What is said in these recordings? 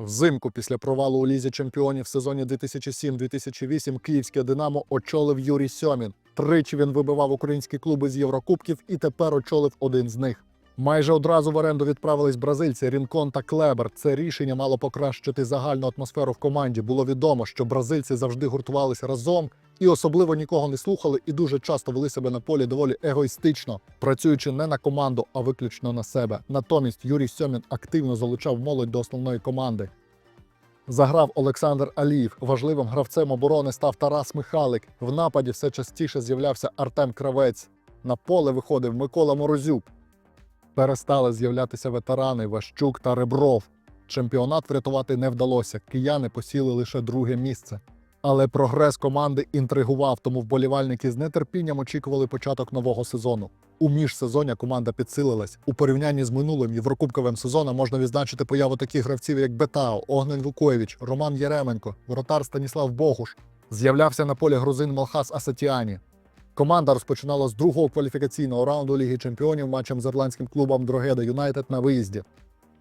Взимку після провалу у лізі чемпіонів в сезоні 2007-2008 київське Динамо очолив Юрій Сьомін. Тричі він вибивав українські клуби з Єврокубків і тепер очолив один з них. Майже одразу в оренду відправились бразильці Рінкон та Клебер. Це рішення мало покращити загальну атмосферу в команді. Було відомо, що бразильці завжди гуртувалися разом і особливо нікого не слухали, і дуже часто вели себе на полі доволі егоїстично, працюючи не на команду, а виключно на себе. Натомість Юрій Сьомін активно залучав молодь до основної команди. Заграв Олександр Аліїв. Важливим гравцем оборони став Тарас Михалик. В нападі все частіше з'являвся Артем Кравець. На поле виходив Микола Морозюк. Перестали з'являтися ветерани Ващук та Ребров. Чемпіонат врятувати не вдалося. Кияни посіли лише друге місце. Але прогрес команди інтригував, тому вболівальники з нетерпінням очікували початок нового сезону. У міжсезоння команда підсилилась. У порівнянні з минулим єврокубковим сезоном можна відзначити появу таких гравців, як Бетао, Огнен Вукоєвич, Роман Єременко, воротар Станіслав Богуш. З'являвся на полі грузин Малхас Асатіані. Команда розпочинала з другого кваліфікаційного раунду Ліги Чемпіонів матчем з ірландським клубом Дрогеда Юнайтед на виїзді.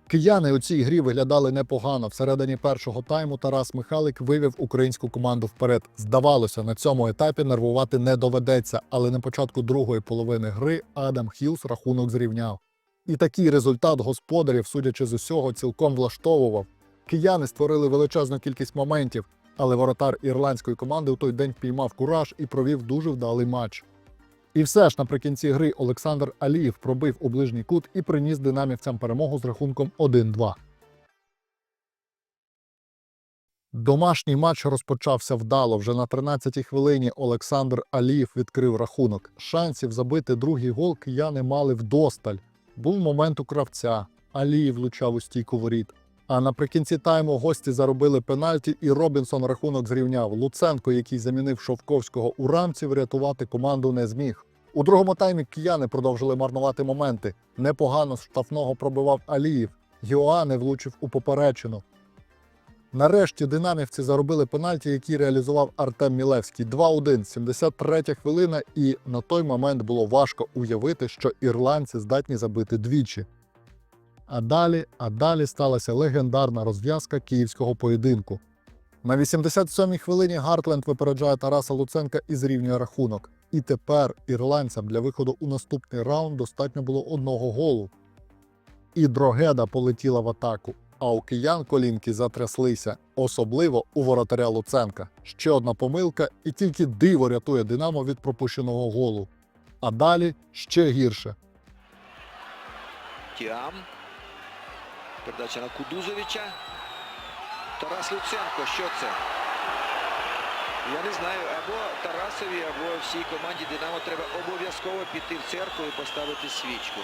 Кияни у цій грі виглядали непогано. Всередині першого тайму Тарас Михалик вивів українську команду вперед. Здавалося, на цьому етапі нервувати не доведеться, але на початку другої половини гри Адам Хілс рахунок зрівняв. І такий результат господарів, судячи з усього, цілком влаштовував. Кияни створили величезну кількість моментів, але воротар ірландської команди у той день впіймав кураж і провів дуже вдалий матч. І все ж наприкінці гри Олександр Алієв пробив у ближній кут і приніс динамівцям перемогу з рахунком 1-2. Домашній матч розпочався вдало. Вже на 13-й хвилині Олександр Алієв відкрив рахунок. Шансів забити другий гол кияни мали вдосталь. Був момент у кравця. Алієв влучав у стійку воріт. А наприкінці тайму гості заробили пенальті, і Робінсон рахунок зрівняв. Луценко, який замінив Шовковського у рамці, врятувати команду не зміг. У другому таймі кияни продовжили марнувати моменти. Непогано з штрафного пробивав Аліїв. Йоане влучив у поперечину. Нарешті динамівці заробили пенальті, які реалізував Артем Мілевський. 2-1, 73 хвилина, і на той момент було важко уявити, що ірландці здатні забити двічі. А далі, а далі сталася легендарна розв'язка київського поєдинку. На 87-й хвилині Гартленд випереджає Тараса Луценка і зрівнює рахунок. І тепер ірландцям для виходу у наступний раунд достатньо було одного голу. І Дрогеда полетіла в атаку, а у киян колінки затряслися, особливо у воротаря Луценка. Ще одна помилка, і тільки диво рятує Динамо від пропущеного голу. А далі ще гірше. Передача на Кудузовича. Тарас Луценко. Що це? Я не знаю. Або Тарасові, або всій команді Динамо треба обов'язково піти в церкву і поставити свічку.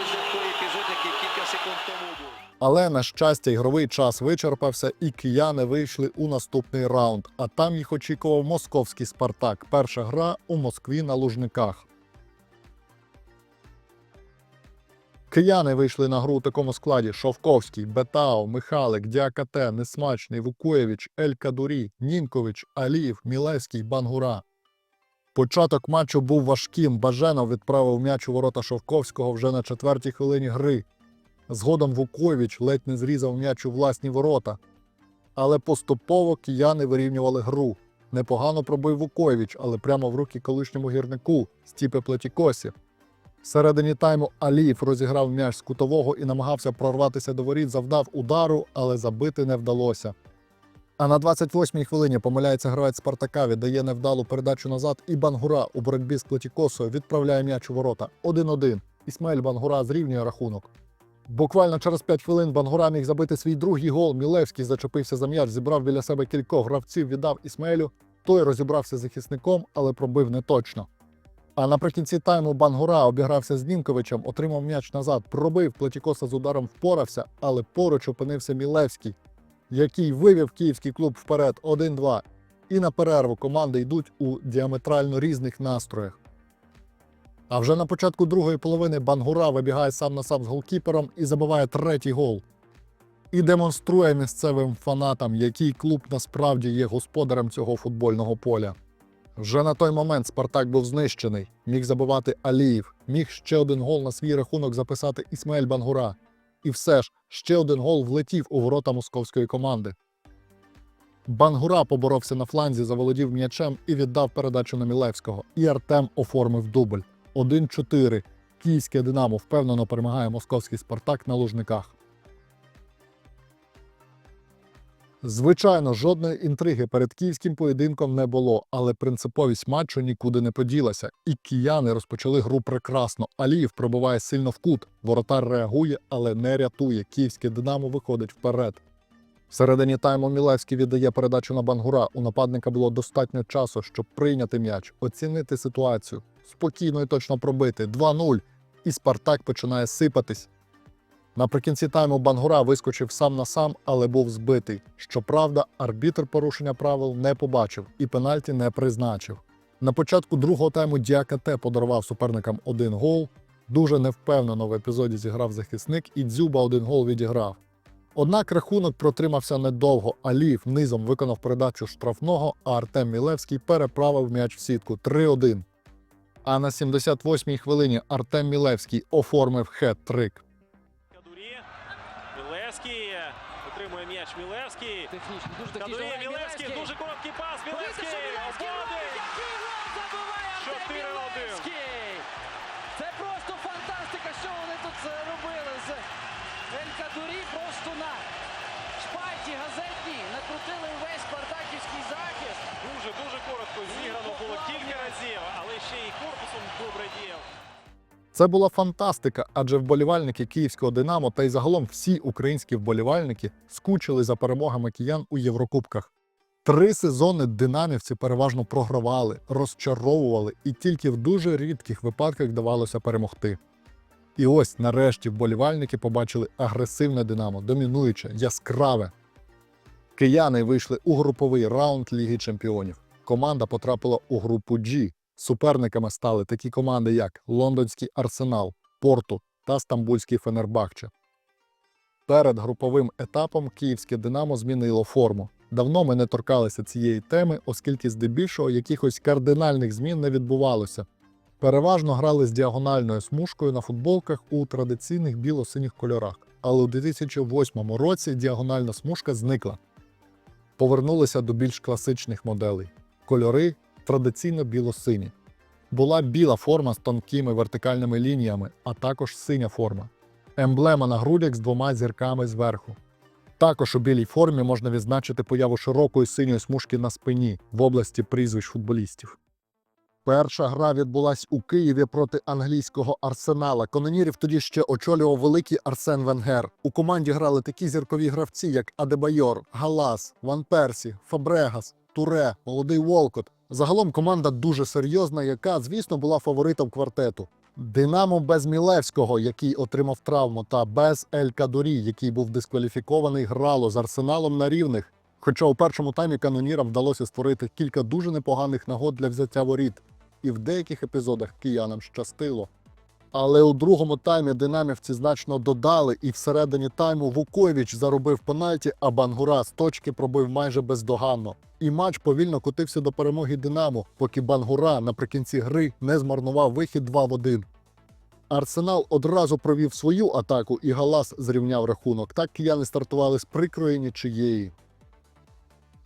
Ось такий епізод, який кілька секунд тому був. Але на щастя, ігровий час вичерпався, і кияни вийшли у наступний раунд. А там їх очікував московський Спартак. Перша гра у Москві на Лужниках. Кияни вийшли на гру у такому складі: Шовковський, Бетао, Михалик, Діакате, Несмачний, Вукоєвич, Ель Кадурі, Нінкович, Аліїв, Мілевський, Бангура. Початок матчу був важким. Баженов відправив м'яч у ворота Шовковського вже на четвертій хвилині гри. Згодом Вукович ледь не зрізав м'яч у власні ворота. Але поступово кияни вирівнювали гру. Непогано пробив Вукович, але прямо в руки колишньому гірнику Стіпе Плетікосі. Всередині тайму Аліїв розіграв м'яч з кутового і намагався прорватися до воріт, завдав удару, але забити не вдалося. А на 28-й хвилині помиляється гравець Спартака, віддає невдалу передачу назад, і Бангура у боротьбі з Плетікосою відправляє м'яч у ворота 1-1. Ісмаїль Бангура зрівнює рахунок. Буквально через 5 хвилин Бангура міг забити свій другий гол. Мілевський зачепився за м'яч, зібрав біля себе кількох гравців, віддав Ісмаїлю. Той розібрався з захисником, але пробив неточно. А наприкінці тайму Бангура обігрався з Нінковичем, отримав м'яч назад, пробив Плетікоса з ударом впорався, але поруч опинився Мілевський, який вивів київський клуб вперед 1-2. І на перерву команди йдуть у діаметрально різних настроях. А вже на початку другої половини Бангура вибігає сам на сам з голкіпером і забиває третій гол. І демонструє місцевим фанатам, який клуб насправді є господарем цього футбольного поля. Вже на той момент Спартак був знищений. Міг забивати Аліїв, міг ще один гол на свій рахунок записати Ісмаель Бангура. І все ж ще один гол влетів у ворота московської команди. Бангура поборовся на фланзі, заволодів м'ячем і віддав передачу на Мілевського. І Артем оформив дубль. 1-4. Київське Динамо впевнено перемагає московський Спартак на лужниках. Звичайно, жодної інтриги перед київським поєдинком не було, але принциповість матчу нікуди не поділася, і кияни розпочали гру прекрасно. Аліїв пробиває сильно в кут. Воротар реагує, але не рятує. Київське Динамо виходить вперед. Всередині тайму Мілевський віддає передачу на Бангура. У нападника було достатньо часу, щоб прийняти м'яч, оцінити ситуацію, спокійно і точно пробити 2-0. І Спартак починає сипатись. Наприкінці тайму Бангура вискочив сам на сам, але був збитий. Щоправда, арбітр порушення правил не побачив і пенальті не призначив. На початку другого тайму Діакате подарував суперникам один гол. Дуже невпевнено в епізоді зіграв захисник, і Дзюба один гол відіграв. Однак рахунок протримався недовго. Аліїв низом виконав передачу штрафного, а Артем Мілевський переправив м'яч в сітку 3-1. А на 78-й хвилині Артем Мілевський оформив хет-трик. Мілевський. Отримує м'яч Мілевський. Технічно, дуже. Кадурі Мілевський. Дуже короткий пас. Мілевський. Обводить. Який гол забиває Артем Мілевський! Це просто фантастика, що вони тут е, робили з Ель Кадурі просто на шпальті газетній накрутили весь спартаківський захист. Дуже, дуже коротко зіграно було кілька разів, але ще й корпусом добре діяв. Це була фантастика, адже вболівальники київського Динамо та й загалом всі українські вболівальники скучили за перемогами киян у Єврокубках. Три сезони динамівці переважно програвали, розчаровували і тільки в дуже рідких випадках давалося перемогти. І ось нарешті вболівальники побачили агресивне Динамо, домінуюче, яскраве. Кияни вийшли у груповий раунд Ліги Чемпіонів. Команда потрапила у групу G. Суперниками стали такі команди, як Лондонський Арсенал, Порту та Стамбульський Фенербахче. Перед груповим етапом київське Динамо змінило форму. Давно ми не торкалися цієї теми, оскільки здебільшого якихось кардинальних змін не відбувалося. Переважно грали з діагональною смужкою на футболках у традиційних біло-синіх кольорах, але у 2008 році діагональна смужка зникла. Повернулися до більш класичних моделей. Кольори традиційно біло-сині. Була біла форма з тонкими вертикальними лініями, а також синя форма. Емблема на грудях з двома зірками зверху. Також у білій формі можна відзначити появу широкої синьої смужки на спині в області прізвищ футболістів. Перша гра відбулась у Києві проти англійського арсенала. Кононірів тоді ще очолював великий Арсен Венгер. У команді грали такі зіркові гравці, як Адебайор, Галас, Ван Персі, Фабрегас, Туре, Молодий Волкот. Загалом команда дуже серйозна, яка, звісно, була фаворитом квартету. Динамо без Мілевського, який отримав травму, та без Ель Кадурі, який був дискваліфікований, грало з арсеналом на рівних. Хоча у першому таймі канонірам вдалося створити кілька дуже непоганих нагод для взяття воріт, і в деяких епізодах киянам щастило. Але у другому таймі динамівці значно додали, і всередині тайму Вукович заробив пенальті, а Бангура з точки пробив майже бездоганно. І матч повільно котився до перемоги Динамо, поки Бангура наприкінці гри не змарнував вихід 2 в 1. Арсенал одразу провів свою атаку, і Галас зрівняв рахунок. Так кияни стартували з прикрої нічиєї.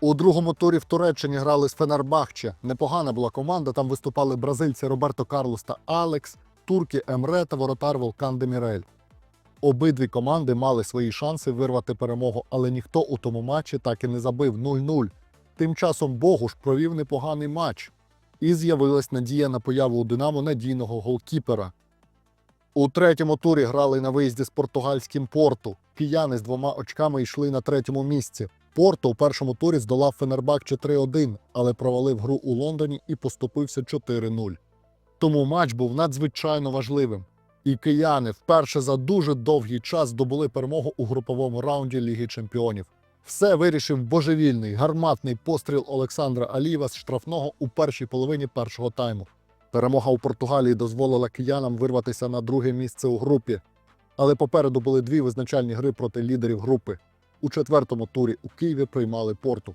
У другому турі в Туреччині грали з Фенербахче. Непогана була команда. Там виступали бразильці Роберто Карлос та Алекс, турки Емре та воротар Волкан Демірель. Обидві команди мали свої шанси вирвати перемогу, але ніхто у тому матчі так і не забив 0-0. Тим часом Богуш провів непоганий матч. І з'явилась надія на появу у Динамо надійного голкіпера. У третьому турі грали на виїзді з португальським порту. Кияни з двома очками йшли на третьому місці. Порто у першому турі здолав Фенербахче 3-1, але провалив гру у Лондоні і поступився 4-0. Тому матч був надзвичайно важливим. І кияни вперше за дуже довгий час здобули перемогу у груповому раунді Ліги Чемпіонів. Все вирішив божевільний гарматний постріл Олександра Алієва з штрафного у першій половині першого тайму. Перемога у Португалії дозволила киянам вирватися на друге місце у групі. Але попереду були дві визначальні гри проти лідерів групи. У четвертому турі у Києві приймали порту.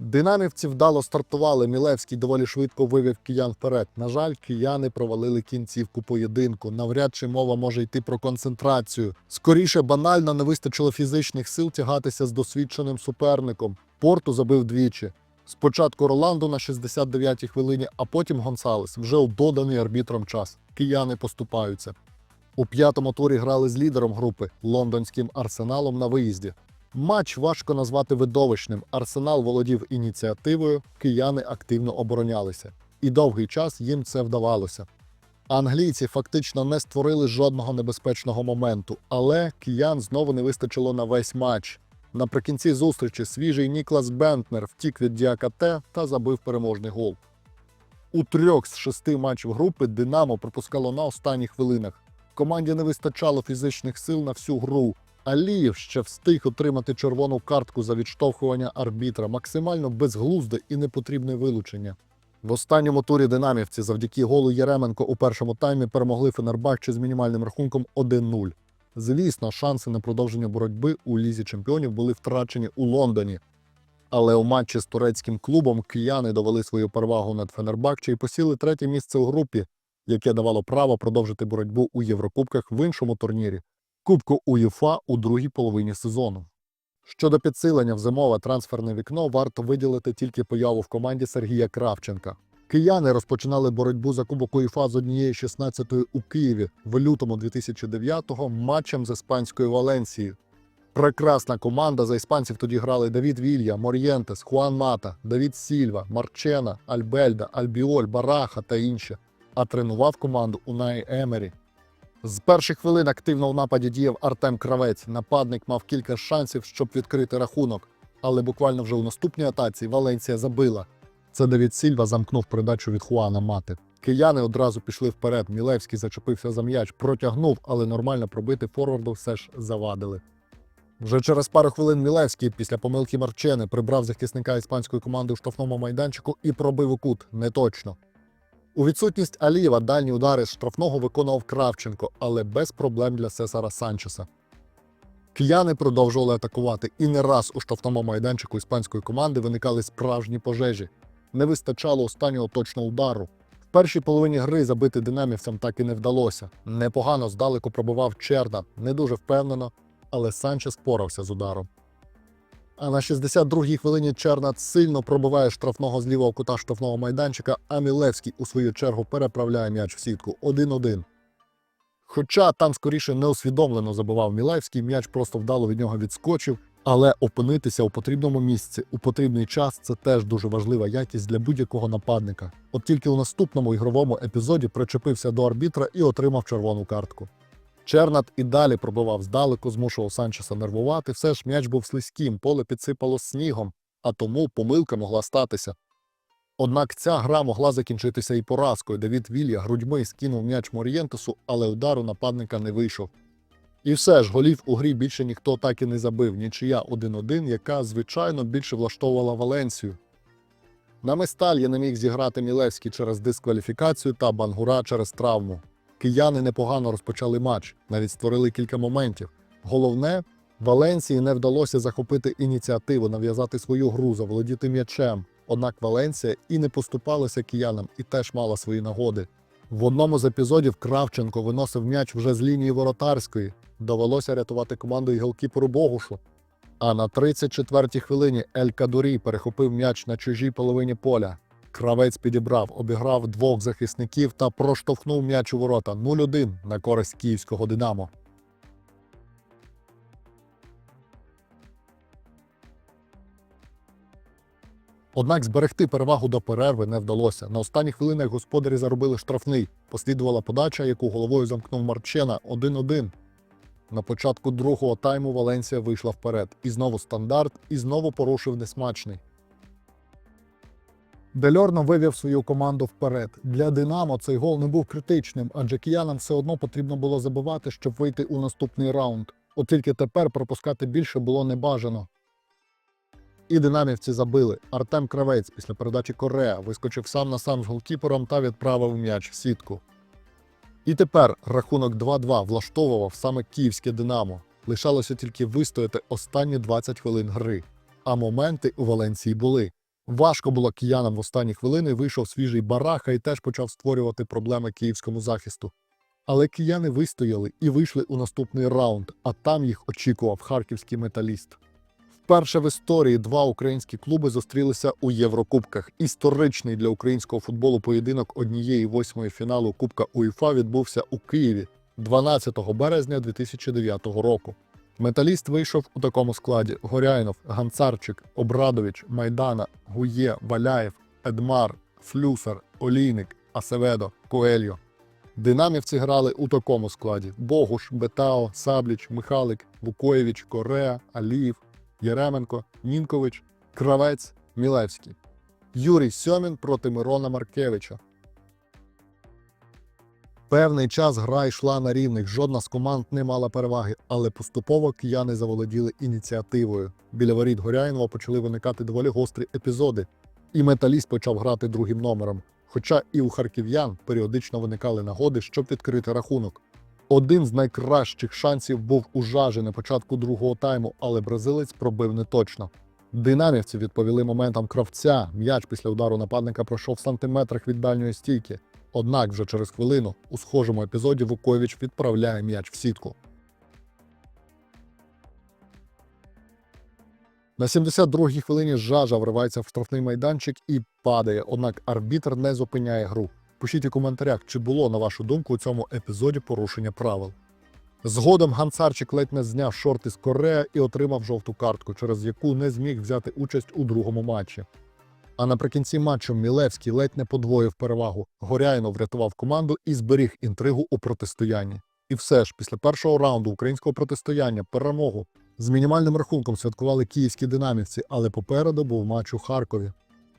Динамівці вдало стартували. Мілевський доволі швидко вивів киян вперед. На жаль, кияни провалили кінцівку поєдинку. Навряд чи мова може йти про концентрацію. Скоріше банально не вистачило фізичних сил тягатися з досвідченим суперником. Порту забив двічі. Спочатку Роланду на 69-й хвилині, а потім Гонсалес вже у доданий арбітром час. Кияни поступаються. У п'ятому турі грали з лідером групи лондонським арсеналом на виїзді. Матч важко назвати видовищним. Арсенал володів ініціативою, кияни активно оборонялися. І довгий час їм це вдавалося. Англійці фактично не створили жодного небезпечного моменту, але киян знову не вистачило на весь матч. Наприкінці зустрічі свіжий Ніклас Бентнер втік від Діакате та забив переможний гол. У трьох з шести матчів групи Динамо пропускало на останніх хвилинах. Команді не вистачало фізичних сил на всю гру. Алієв ще встиг отримати червону картку за відштовхування арбітра, максимально безглузде і непотрібне вилучення. В останньому турі динамівці завдяки голу Єременко у першому таймі перемогли Фенербахче з мінімальним рахунком 1-0. Звісно, шанси на продовження боротьби у лізі чемпіонів були втрачені у Лондоні. Але у матчі з турецьким клубом кияни довели свою перевагу над Фенербахче і посіли третє місце у групі, яке давало право продовжити боротьбу у Єврокубках в іншому турнірі Кубку УЄФА у другій половині сезону. Щодо підсилення в зимове трансферне вікно, варто виділити тільки появу в команді Сергія Кравченка. Кияни розпочинали боротьбу за Кубок УЄФА з однієї 16-ї у Києві в лютому 2009-го матчем з іспанською Валенсією. Прекрасна команда. За іспанців тоді грали Давід Вілья, Мор'єнтес, Хуан Мата, Давід Сільва, Марчена, Альбельда, Альбіоль, Бараха та інші. А тренував команду Унай Емері. З перших хвилин активно в нападі діяв Артем Кравець. Нападник мав кілька шансів, щоб відкрити рахунок. Але буквально вже у наступній атаці Валенсія забила. Це Давід Сільва замкнув передачу від Хуана Мати. Кияни одразу пішли вперед. Мілевський зачепився за м'яч, протягнув, але нормально пробити форварду все ж завадили. Вже через пару хвилин Мілевський після помилки Марчени прибрав захисника іспанської команди у штрафному майданчику і пробив у кут неточно. У відсутність Алієва дальні удари з штрафного виконував Кравченко, але без проблем для Сесара Санчеса. Кияни продовжували атакувати, і не раз у штрафному майданчику іспанської команди виникали справжні пожежі. Не вистачало останнього точного удару. В першій половині гри забити динамівцям так і не вдалося. Непогано здалеку пробивав Черда, не дуже впевнено, але Санчес впорався з ударом. А на 62-й хвилині Чернат сильно пробиває штрафного з лівого кута штрафного майданчика, а Мілевський у свою чергу переправляє м'яч в сітку 1-1. Хоча там скоріше неусвідомлено забивав Мілевський, м'яч просто вдало від нього відскочив, але опинитися у потрібному місці у потрібний час це теж дуже важлива якість для будь-якого нападника. От тільки у наступному ігровому епізоді причепився до арбітра і отримав червону картку. Чернат і далі пробивав здалеку, змушував Санчеса нервувати. Все ж м'яч був слизьким, поле підсипало снігом, а тому помилка могла статися. Однак ця гра могла закінчитися і поразкою. Давід Вілья грудьми скинув м'яч Морієнтесу, але удару нападника не вийшов. І все ж голів у грі більше ніхто так і не забив. Нічия 1-1, яка, звичайно, більше влаштовувала Валенсію. На Местальє не міг зіграти Мілевський через дискваліфікацію та Бангура через травму. Кияни непогано розпочали матч, навіть створили кілька моментів. Головне, Валенсії не вдалося захопити ініціативу, нав'язати свою гру, заволодіти м'ячем. Однак Валенсія і не поступалася киянам, і теж мала свої нагоди. В одному з епізодів Кравченко виносив м'яч вже з лінії воротарської. Довелося рятувати команду і голкіперу Богушу. А на 34-й хвилині Ель Кадурі перехопив м'яч на чужій половині поля. Кравець підібрав, обіграв двох захисників та проштовхнув м'яч у ворота 0-1 на користь київського Динамо. Однак зберегти перевагу до перерви не вдалося. На останніх хвилинах господарі заробили штрафний. Послідувала подача, яку головою замкнув Марчена 1-1. На початку другого тайму Валенсія вийшла вперед. І знову стандарт, і знову порушив несмачний. Дельорно вивів свою команду вперед. Для Динамо цей гол не був критичним, адже киянам все одно потрібно було забивати, щоб вийти у наступний раунд. От тільки тепер пропускати більше було небажано. І динамівці забили. Артем Кравець після передачі Корея вискочив сам на сам з голкіпером та відправив м'яч в сітку. І тепер рахунок 2-2 влаштовував саме київське Динамо. Лишалося тільки вистояти останні 20 хвилин гри. А моменти у Валенції були. Важко було киянам в останні хвилини. Вийшов свіжий бараха і теж почав створювати проблеми київському захисту. Але кияни вистояли і вийшли у наступний раунд, а там їх очікував харківський металіст. Вперше в історії два українські клуби зустрілися у Єврокубках. Історичний для українського футболу поєдинок однієї восьмої фіналу Кубка УЄФА відбувся у Києві 12 березня 2009 року. Металіст вийшов у такому складі: Горяйнов, Ганцарчик, Обрадович, Майдана, Гує, Валяєв, Едмар, Флюсар, Олійник, Асеведо, Коельо. Динамівці грали у такому складі: Богуш, Бетао, Сабліч, Михалик, Вукоєвич, Корея, Аліїв, Єременко, Нінкович, Кравець, Мілевський. Юрій Сьомін проти Мирона Маркевича. Певний час гра йшла на рівних, жодна з команд не мала переваги, але поступово кияни заволоділи ініціативою. Біля воріт Горяйнова почали виникати доволі гострі епізоди, і металіст почав грати другим номером. Хоча і у харків'ян періодично виникали нагоди, щоб відкрити рахунок. Один з найкращих шансів був у жажі на початку другого тайму, але бразилець пробив неточно. Динамівці відповіли моментам кравця. М'яч після удару нападника пройшов в сантиметрах від дальньої стійки. Однак вже через хвилину у схожому епізоді Вукович відправляє м'яч в сітку. На 72-й хвилині жажа вривається в штрафний майданчик і падає, однак арбітр не зупиняє гру. Пишіть у коментарях, чи було, на вашу думку, у цьому епізоді порушення правил. Згодом Гансарчик ледь не зняв шорти з Корея і отримав жовту картку, через яку не зміг взяти участь у другому матчі. А наприкінці матчу Мілевський ледь не подвоїв перевагу. Горяйнов врятував команду і зберіг інтригу у протистоянні. І все ж, після першого раунду українського протистояння перемогу з мінімальним рахунком святкували київські динамівці, але попереду був матч у Харкові.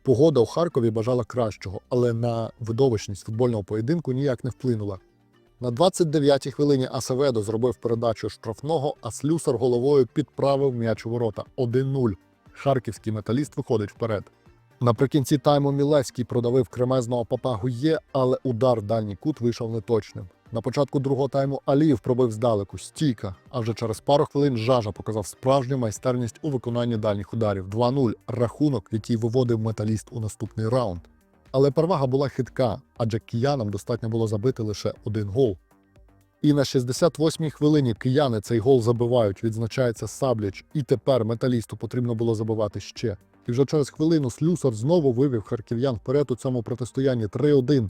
Погода у Харкові бажала кращого, але на видовищність футбольного поєдинку ніяк не вплинула. На 29-й хвилині Асаведо зробив передачу штрафного, а слюсар головою підправив м'яч у ворота 1-0. Харківський металіст виходить вперед. Наприкінці тайму Мілевський продавив кремезного папа Гує, але удар в дальній кут вийшов неточним. На початку другого тайму Аліїв пробив здалеку стійка, а вже через пару хвилин Жажа показав справжню майстерність у виконанні дальніх ударів 2-0 рахунок, який виводив металіст у наступний раунд. Але перевага була хитка, адже киянам достатньо було забити лише один гол. І на 68-й хвилині кияни цей гол забивають, відзначається Сабліч, і тепер металісту потрібно було забивати ще. І вже через хвилину Слюсар знову вивів харків'ян вперед у цьому протистоянні 3-1.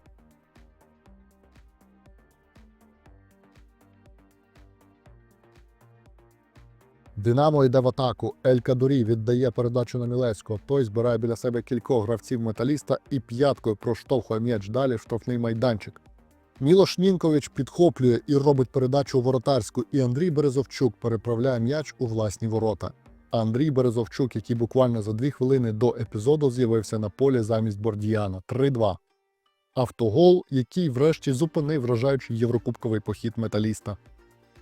Динамо йде в атаку. Ель Кадурі віддає передачу на Мілецького. Той збирає біля себе кількох гравців металіста і п'яткою проштовхує м'яч далі в штрафний майданчик. Мілош Нінкович підхоплює і робить передачу у воротарську, і Андрій Березовчук переправляє м'яч у власні ворота. Андрій Березовчук, який буквально за дві хвилини до епізоду з'явився на полі замість Бордіяна 3-2. Автогол, який врешті зупинив вражаючий єврокубковий похід металіста.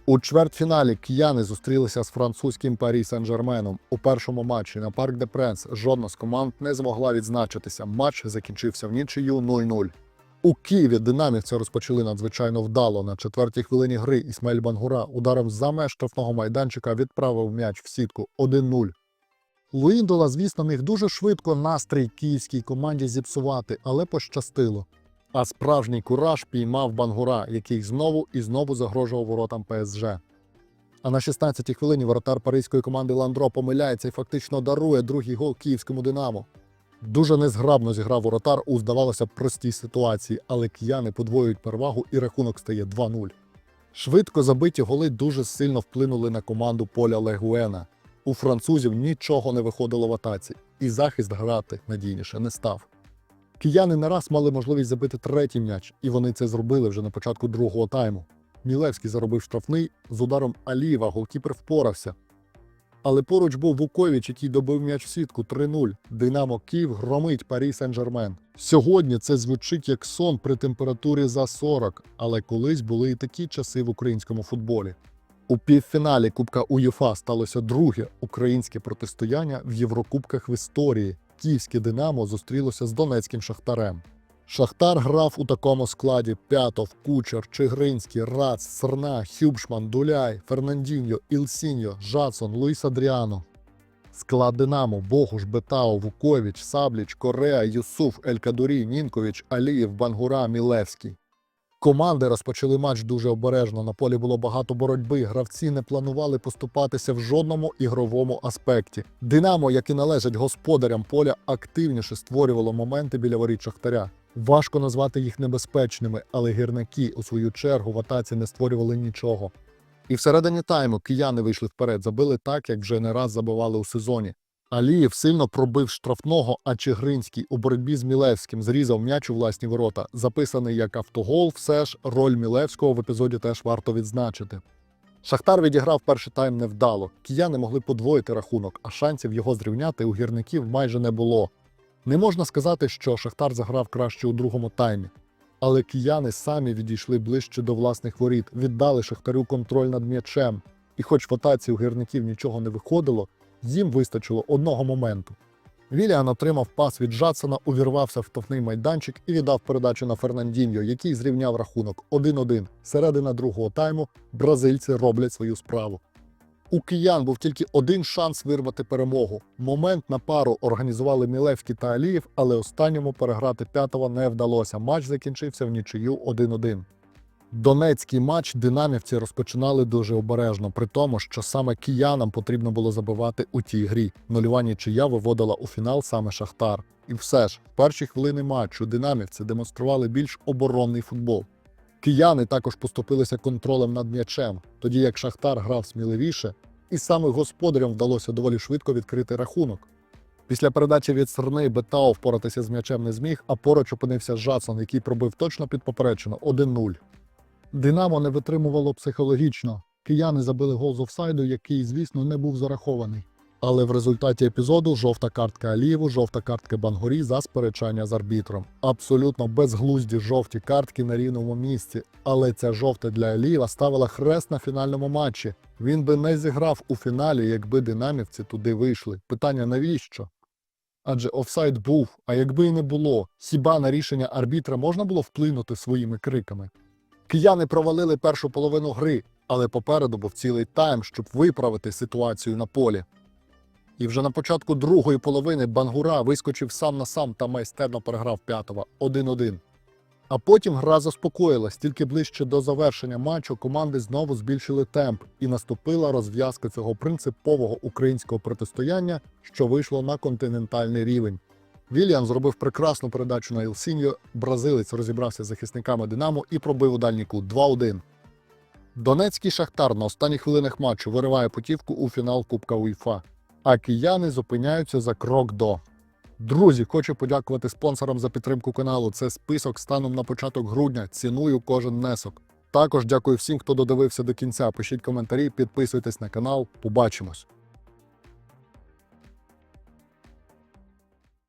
У чвертьфіналі кияни зустрілися з французьким Парі Сен-Жерменом. У першому матчі на Парк де Пренс жодна з команд не змогла відзначитися. Матч закінчився в нічию 0-0. У Києві динамівці розпочали надзвичайно вдало. На четвертій хвилині гри Ісмаїль Бангура ударом за меж штрафного майданчика відправив м'яч в сітку 1-0. Луїндола, звісно, міг дуже швидко настрій київській команді зіпсувати, але пощастило. А справжній кураж піймав Бангура, який знову і знову загрожував воротам ПСЖ. А на 16-й хвилині воротар паризької команди Ландро помиляється і фактично дарує другий гол київському Динамо. Дуже незграбно зіграв воротар у, здавалося, простій ситуації, але кияни подвоюють перевагу і рахунок стає 2-0. Швидко забиті голи дуже сильно вплинули на команду Поля Легуена. У французів нічого не виходило в атаці, і захист грати надійніше не став. Кияни не раз мали можливість забити третій м'яч, і вони це зробили вже на початку другого тайму. Мілевський заробив штрафний з ударом Алієва, голкіпер впорався. Але поруч був Вукович, який добив м'яч в сітку 3-0. Динамо Київ громить Парі Сен-Жермен. Сьогодні це звучить як сон при температурі за 40, але колись були і такі часи в українському футболі. У півфіналі Кубка УЄФА сталося друге українське протистояння в Єврокубках в історії. Київське Динамо зустрілося з Донецьким Шахтарем. Шахтар грав у такому складі: П'ятов, Кучер, Чигринський, Рац, Срна, Хюбшман, Дуляй, Фернандіньо, Ілсіньо, Жадсон, Луїс Адріано. Склад Динамо, Богуш, Бетао, Вукович, Сабліч, Кореа, Юсуф, Елькадурі, Нінкович, Алієв, Бангура, Мілевський. Команди розпочали матч дуже обережно. На полі було багато боротьби. Гравці не планували поступатися в жодному ігровому аспекті. Динамо, як і належить господарям поля, активніше створювало моменти біля воріт Шахтаря. Важко назвати їх небезпечними, але гірники у свою чергу в атаці не створювали нічого. І всередині тайму кияни вийшли вперед, забили так, як вже не раз забивали у сезоні. Алієв сильно пробив штрафного, а Чигринський у боротьбі з Мілевським зрізав м'яч у власні ворота. Записаний як автогол, все ж роль Мілевського в епізоді теж варто відзначити. Шахтар відіграв перший тайм невдало. Кияни могли подвоїти рахунок, а шансів його зрівняти у гірників майже не було. Не можна сказати, що Шахтар заграв краще у другому таймі. Але кияни самі відійшли ближче до власних воріт, віддали Шахтарю контроль над м'ячем. І хоч в атаці у гірників нічого не виходило, їм вистачило одного моменту. Віліан отримав пас від Жадсона, увірвався в штовхний майданчик і віддав передачу на Фернандіньо, який зрівняв рахунок 1-1. Середина другого тайму бразильці роблять свою справу. У киян був тільки один шанс вирвати перемогу. Момент на пару організували Мілевський та Алієв, але останньому переграти п'ятого не вдалося. Матч закінчився в нічию 1-1. Донецький матч динамівці розпочинали дуже обережно, при тому, що саме киянам потрібно було забивати у тій грі. Нульова нічия виводила у фінал саме Шахтар. І все ж, перші хвилини матчу динамівці демонстрували більш оборонний футбол. Кияни також поступилися контролем над м'ячем, тоді як Шахтар грав сміливіше, і саме господарям вдалося доволі швидко відкрити рахунок. Після передачі від Серни Бетао впоратися з м'ячем не зміг, а поруч опинився Жадсон, який пробив точно під поперечину 1-0. Динамо не витримувало психологічно. Кияни забили гол з офсайду, який, звісно, не був зарахований. Але в результаті епізоду жовта картка Алієву, жовта картка Бангорі за сперечання з арбітром. Абсолютно безглузді жовті картки на рівному місці. Але ця жовта для Алієва ставила хрест на фінальному матчі. Він би не зіграв у фіналі, якби динамівці туди вийшли. Питання навіщо? Адже офсайд був, а якби і не було, хіба на рішення арбітра можна було вплинути своїми криками? Кияни провалили першу половину гри, але попереду був цілий тайм, щоб виправити ситуацію на полі. І вже на початку другої половини Бангура вискочив сам на сам та майстерно переграв п'ятого 1-1. А потім гра заспокоїлась, тільки ближче до завершення матчу команди знову збільшили темп, і наступила розв'язка цього принципового українського протистояння, що вийшло на континентальний рівень. Вільям зробив прекрасну передачу на Ілсіньо, бразилець розібрався з захисниками Динамо і пробив у дальній кут 2-1. Донецький Шахтар на останніх хвилинах матчу вириває путівку у фінал Кубка УЄФА, а кияни зупиняються за крок до. Друзі, хочу подякувати спонсорам за підтримку каналу. Це список станом на початок грудня. Ціную кожен внесок. Також дякую всім, хто додивився до кінця. Пишіть коментарі, підписуйтесь на канал. Побачимось.